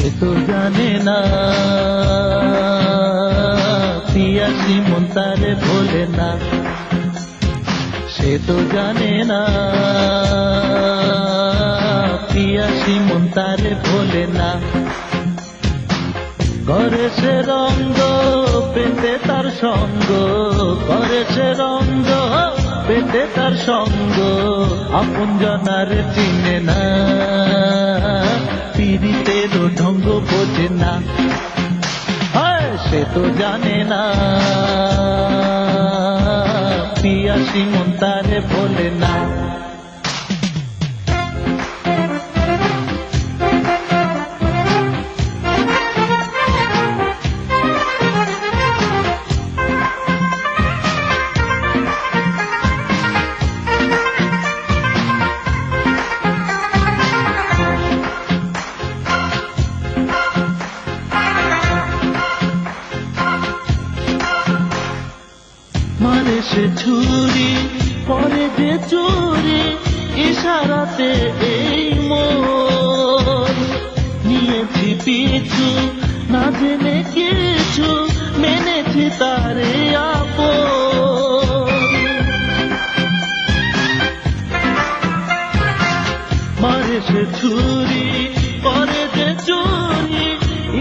তো জানে না। পিয়াসি মন তারে ভোলে না। সে তো জানে না। পিয়াসি মন তারে ভোলে না। করেছে রঙ্গ পেতে তার সঙ্গ। করেছে রঙ্গ পেতে তার সঙ্গ। আপন জনার চিনে না। বোঝে না। সে তো জানে না। পিয়াসি মন তারে বলে না। সে ছুরি পরে যে চুরি, ইশারাতে এই মন নিয়েছি পিছু, না জেনে কিছু, মেনেছি তারে আপন। মারে সে ছুরি পরে যে চুরি,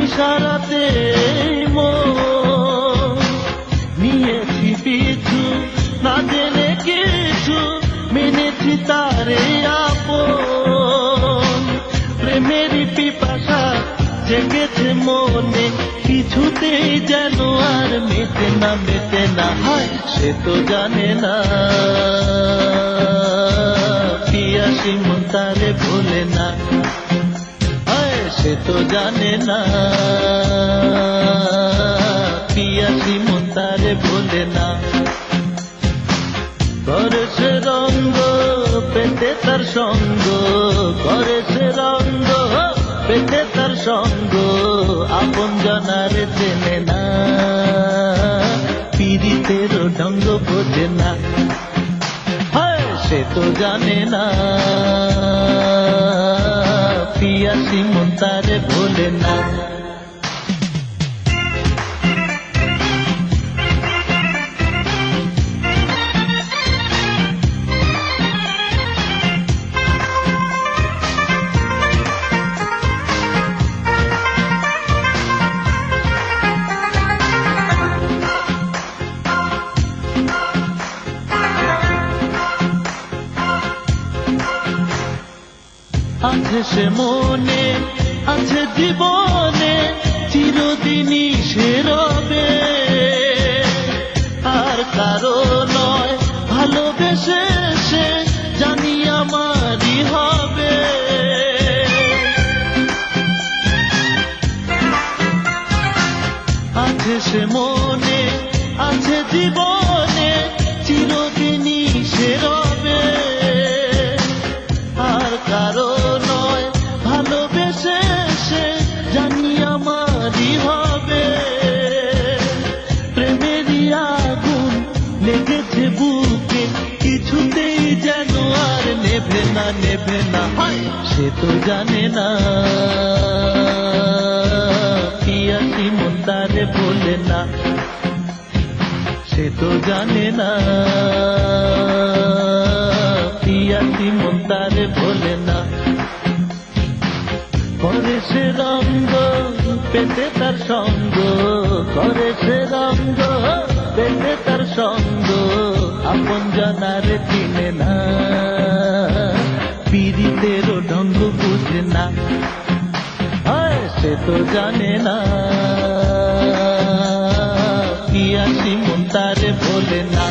ইশারাতে মন নিয়েছি পিছু জেনে কিছু মেনেছি তারে আপন প্রেমেরই পিপাসা জেগেছে মনে কিছুতেই যেন আর মেটে না মেটে না হয় সে তো জানে না পিয়াসি মন তারে ভোলে না সে তো জানে না পিয়াসি মন তারে ভোলে না করেছে রঙ্গ, পেতে তার সঙ্গ, করেছে রঙ্গ, পেতে তার সঙ্গ, আপন জনার চেনে না। পীড়িতের ঢঙ্গ বোঝে না সে তো জানে না। পিয়াসি মন তারে ভোলে না। আছে সে মনে আছে জীবনে, চিরদিনই সে রবে। আর কারও নয় ভালোবেসে সে জানি আমারই হবে। আছে সে মনে আছে জীবনে, চিরদিনই সে রবে। লেগেছে বুকে, কিছুতেই যেন আর নেভে না নেভে না। সে তো জানে না। পিয়াসি মন তারে বলে না। সে তো জানে না। পিয়াসি মন তারে বলে না। করে সে রঙ্গ, পেতে তার সঙ্গ। করে সে রঙ্গ বেঁধে তার সঙ্গ, আপন জানার চিনে না। পীড়িতেরও ঢঙ্গ বুঝে না সে তো জানে না। কি আসি মন তারে ভোলে না।